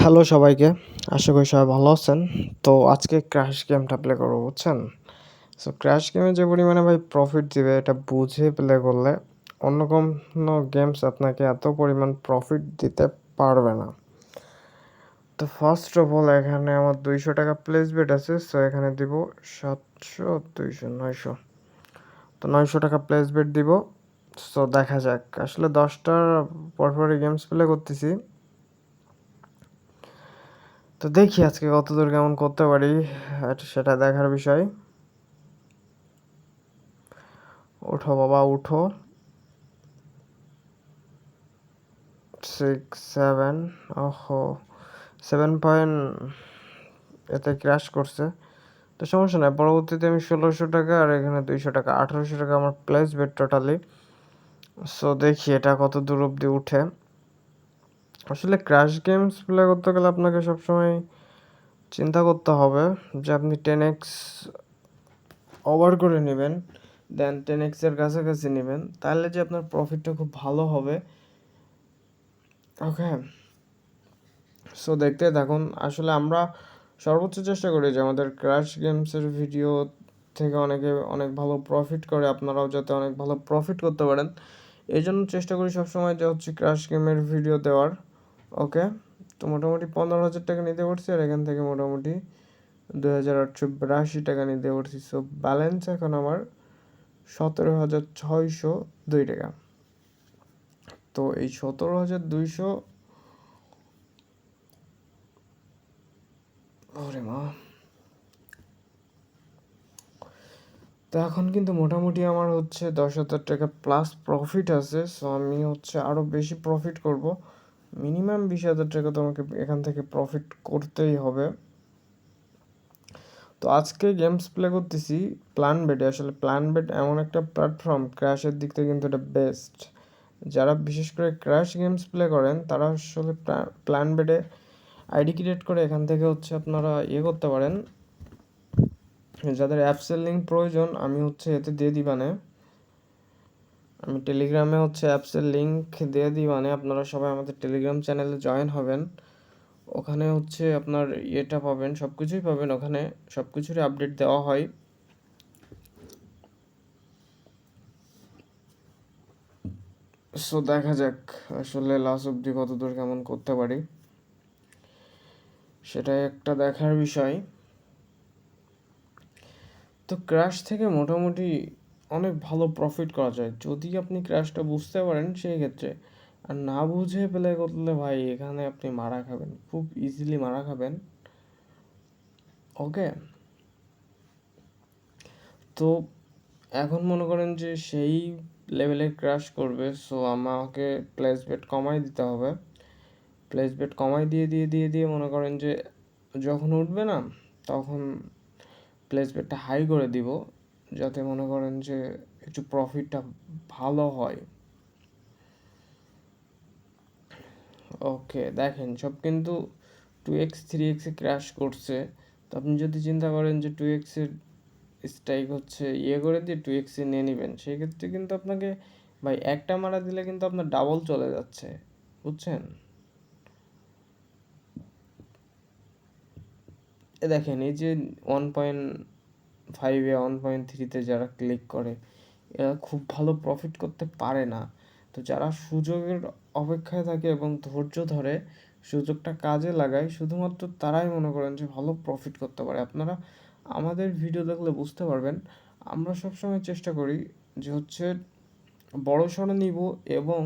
Hello সবাইকে, আশা করি সবাই ভালো আছেন। তো আজকে ক্র্যাশ গেমটা প্লে করব, বুঝছেন? সো ক্র্যাশ গেমে যে পরিমাণে ভাই প্রফিট দিবে, এটা বুঝে প্লে করলে অন্য কোনো গেমস আপনাকে এত পরিমাণ প্রফিট দিতে পারবে না। তো ফার্স্ট অফ অল এখানে আমার দুইশো টাকা প্লেস বেট আছে সো এখানে দিব সাতশো, দুইশো, নয়শো। তো নয়শো টাকা প্লেস বেট দিব। সো দেখা যাক, আসলে দশটার পরপরই গেমস প্লে করতেছি। তো দেখি আজকে কতদূর কেমন করতে পারি সেটা দেখার বিষয়। উঠো বাবা উঠো সিক্স সেভেন ওহো। সেভেন পয়েন্ট এতে ক্র্যাশ করছে। তো সমস্যা নাই, পরবর্তীতে আমি ষোলোশো টাকা আর এখানে দুইশো টাকা। আঠারোশো টাকা আমার প্লেস বেড টোটালি সো দেখি এটা কত দূর অব্দি উঠে। আসলে ক্র্যাশ গেমস প্লে করতে গেলে আপনাকে সবসময় চিন্তা করতে হবে যে আপনি টেন এক্স ওভার করে নেবেন দেন টেন এক্সের কাছাকাছি নেবেন। তাহলে যে আপনার প্রফিটটা খুব ভালো হবে। ওকে সো দেখতে থাকুন। আসলে আমরা সর্বোচ্চ চেষ্টা করি যে আমাদের ক্র্যাশ গেমসের ভিডিও থেকে অনেকে অনেক ভালো প্রফিট করে, আপনারাও যাতে অনেক ভালো প্রফিট করতে পারেন। এই জন্য চেষ্টা করি সবসময় যে হচ্ছে ক্র্যাশ গেমের ভিডিও দেওয়ার। ওকে তো মোটামুটি পনেরো হাজার টাকা নিতে পারছি আর এখান থেকে মোটামুটি দুই হাজার আটশো বিরাশি টাকা নিতে পারছি। সো ব্যালেন্স এখন আমার সতেরো হাজার ছয়শো দুই টাকা। তো এই সতেরো হাজার দুইশো ওরে মা। তো এখন কিন্তু মোটামুটি আমার হচ্ছে দশ হাজার টাকা প্লাস প্রফিট আছে। সো আমি হচ্ছে আরও বেশি প্রফিট করব। মিনিমাম বিশ হাজার টাকা তোমাকে এখান থেকে প্রফিট করতেই হবে। তো আজকে গেমস প্লে করতেছি প্ল্যান বেডে আসলে প্ল্যান বেড এমন একটা প্ল্যাটফর্ম ক্র্যাশের দিক থেকে কিন্তু এটা বেস্ট যারা বিশেষ করে ক্র্যাশ গেমস প্লে করেন, তারা আসলে প্ল্যান বেডে আইডি ক্রিয়েট করে এখান থেকে হচ্ছে আপনারা ইয়ে করতে পারেন। যাদের অ্যাপসের লিঙ্ক প্রয়োজন, আমি হচ্ছে এতে দিয়ে দিবানে। আমি টেলিগ্রামে হচ্ছে অ্যাপসের লিঙ্ক দিয়ে দিই মানে আপনারা সবাই আমাদের টেলিগ্রাম চ্যানেলে জয়েন হবেন। ওখানে হচ্ছে আপনার ইয়েটা পাবেন সব কিছুই পাবেন ওখানে সব কিছুরই আপডেট দেওয়া হয়। সো দেখা যাক আসলে লাস্ট অব্দি কত দূর কেমন করতে পারি। সেটাই একটা দেখার বিষয়। তো ক্র্যাশ থেকে মোটামুটি অনেক ভালো প্রফিট করা যায়। যদি আপনি ক্র্যাশটা বুঝতে পারেন সেই ক্ষেত্রে। আর না বুঝে প্লে করলে ভাই, এখানে আপনি মারা খাবেন। খুব ইজিলি মারা খাবেন। ওকে তো এখন মনে করেন যে সেই লেভেলে ক্র্যাশ করবে সো আমাকে প্লেস বেট কমাই দিতে হবে। প্লেস বেট কমাই দিয়ে দিয়ে দিয়ে দিয়ে মনে করেন যে যখন উঠবে না, তখন প্লেস বেটটা হাই করে দিব। যাতে মনে করেন যে একটু প্রফিটটা ভালো হয়। ওকে দেখেন, সব কিন্তু টু এক্স থ্রি এক্সে ক্র্যাশ করছে। তো আপনি যদি চিন্তা করেন যে টু এক্সের স্ট্রাইক হচ্ছে ইয়ে করে দিয়ে টু এক্সে নিয়ে নেবেন সেই ক্ষেত্রে কিন্তু আপনাকে ভাই একটা মারা দিলে কিন্তু আপনার ডাবল চলে যাচ্ছে, বুঝছেন? দেখেন, এই যে ওয়ান পয়েন্ট ফাইভে ওয়ান পয়েন্ট থ্রিতে যারা ক্লিক করে, এরা খুব ভালো প্রফিট করতে পারে না। তো যারা সুযোগের অপেক্ষায় থাকে এবং ধৈর্য ধরে সুযোগটা কাজে লাগায়, শুধুমাত্র তারাই মনে করেন যে ভালো প্রফিট করতে পারে। আপনারা আমাদের ভিডিও দেখলে বুঝতে পারবেন, আমরা সবসময় চেষ্টা করি যে হচ্ছে বড় সড়ো নিব এবং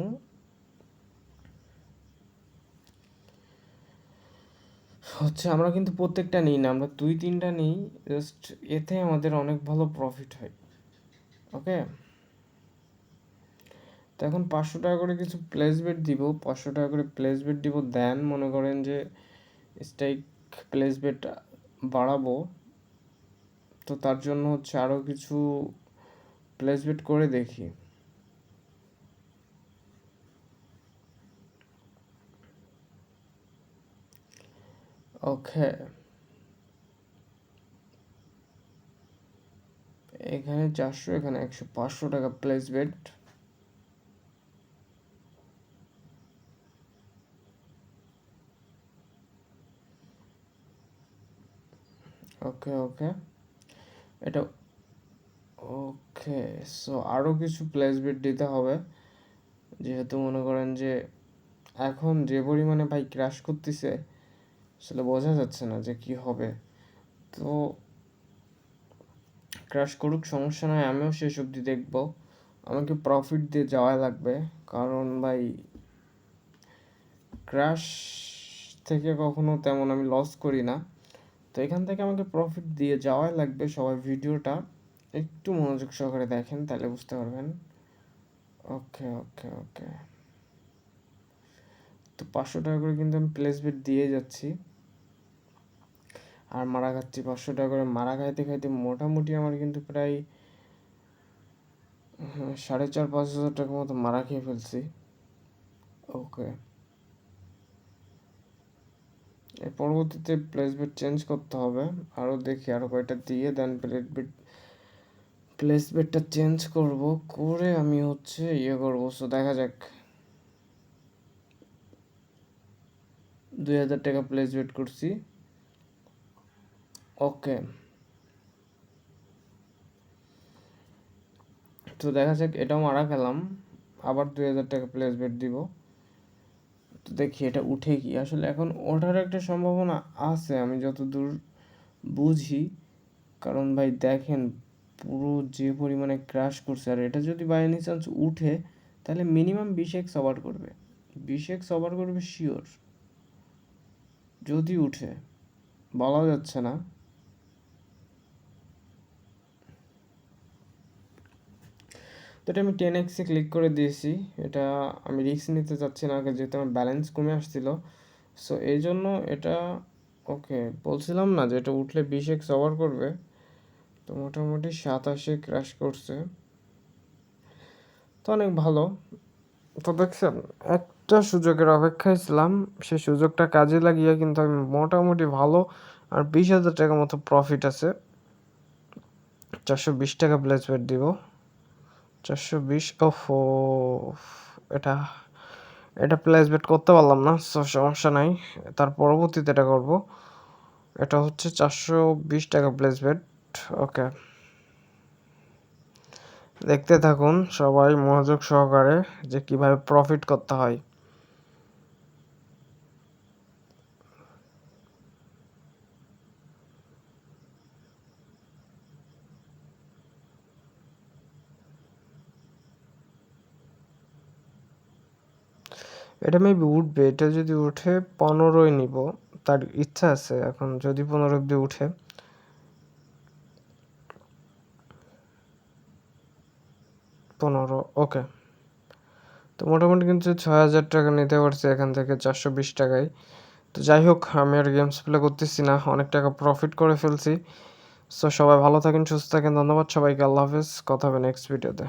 হচ্ছে আমরা কিন্তু প্রত্যেকটা নিই না, আমরা দুই তিনটা নিই জাস্ট এতে আমাদের অনেক ভালো প্রফিট হয় ওকে তো এখন পাঁচশো টাকা করে কিছু প্লেসবেট দিব, পাঁচশো টাকা করে প্লেসবেট দিব দেন মনে করেন যে স্ট্রাইক প্লেসবেট বাড়াবো, তো তার জন্য হচ্ছে আরও কিছু প্লেসবেট করে দেখি। ওকে এখানে চারশো, এখানে একশো, পাঁচশো টাকা প্লেস বেড ওকে ওকে এটা ওকে সো আরও কিছু প্লেসমেন্ট বেড দিতে হবে। যেহেতু মনে করেন যে এখন যে পরিমাণে ভাই ক্রাশ করতেছে আসলে বোঝা যাচ্ছে না যে কি হবে। তো ক্র্যাশ করুক, সমস্যা নয় আমিও শেষ অবধি দেখব। আমাকে প্রফিট দিয়ে যাওয়া লাগবে। কারণ ভাই ক্র্যাশ থেকে কখনো তেমন আমি লস করি না। তো এখান থেকে আমাকে প্রফিট দিয়ে যাওয়াই লাগবে সবাই ভিডিওটা। একটু মনোযোগ সহকারে দেখেন, তাহলে বুঝতে পারবেন। ওকে ওকে ওকে। তো পাঁচশো টাকা করে কিন্তু আমি প্লেস দিয়ে যাচ্ছি। আর মারা খাচ্ছি পাঁচশো টাকা করে। মারা খাইতে খাইতে মোটামুটি আমার কিন্তু প্রায় হ্যাঁ, সাড়ে চার পাঁচ হাজার টাকার মতো মারা খেয়ে ফেলছি। ওকে। এর পরবর্তীতে প্লেস বেট চেঞ্জ করতে হবে। আরও দেখি আরও কয়টা দিয়ে দেন প্লেট বেট প্লেস বেটটা চেঞ্জ করব করে আমি হচ্ছে ইয়ে করব। সো দেখা যাক। দুই হাজার টাকা প্লেস বেট করছি। ওকে। তো দেখা যাক, এটাও মারা খেলাম আবার দুই হাজার টাকা প্লেস বেট দিব। তো দেখি এটা উঠে কি। আসলে এখন ওঠার একটা সম্ভাবনা আছে, আমি যতদূর বুঝি। কারণ ভাই, দেখেন, পুরো যে পরিমাণে ক্রাশ করছে, আর এটা যদি বাই এনি চান্স উঠে, তাহলে মিনিমাম বিশ এক্স ওভার করবে। বিশ এক্স ওভার করবে শিওর যদি উঠে, বলা যাচ্ছে না। এটা আমি টেন এক্সে ক্লিক করে দিয়েছি। এটা আমি রিস্ক নিতে চাচ্ছি না, আগে যেহেতু আমার ব্যালেন্স কমে আসছিল। সো এই জন্য এটা ওকে বলছিলাম না যে এটা উঠলে বিশ এক্স ওভার করবে। তো মোটামুটি সাতাশে ক্র্যাশ করছে। তো অনেক ভালো। তো দেখছেন, একটা সুযোগের অপেক্ষায় ছিলাম। সেই সুযোগটা কাজে লাগিয়ে কিন্তু আমি মোটামুটি ভালো আর বিশ হাজার টাকা মতো প্রফিট আছে। চারশো বিশ টাকা প্লেসমেন্ট দিব। চারশো বিশ ওফো এটা এটা প্লেস বেট করতে পারলাম না সো সমস্যা নাই। তার পরবর্তীতে এটা করব। এটা হচ্ছে চারশো বিশ টাকা প্লেস বেট ওকে দেখতে থাকুন সবাই মনোযোগ সহকারে যে কীভাবে প্রফিট করতে হয়। এটা মেবি উঠবে, এটা যদি উঠে পনেরোই নিব, তার ইচ্ছা আছে এখন, যদি পনেরো অব্দি উঠে। পনেরো ওকে তো মোটামুটি কিন্তু ছয় হাজার টাকা নিতে পারছি এখান থেকে চারশো বিশ টাকায়। তো যাই হোক, আমি আর গেমস প্লে করতেছি না, অনেক টাকা প্রফিট করে ফেলছি। সো সবাই ভালো থাকেন, সুস্থ থাকেন, ধন্যবাদ সবাইকে, আল্লাহ হাফেজ, কথা হবে নেক্সট ভিডিওতে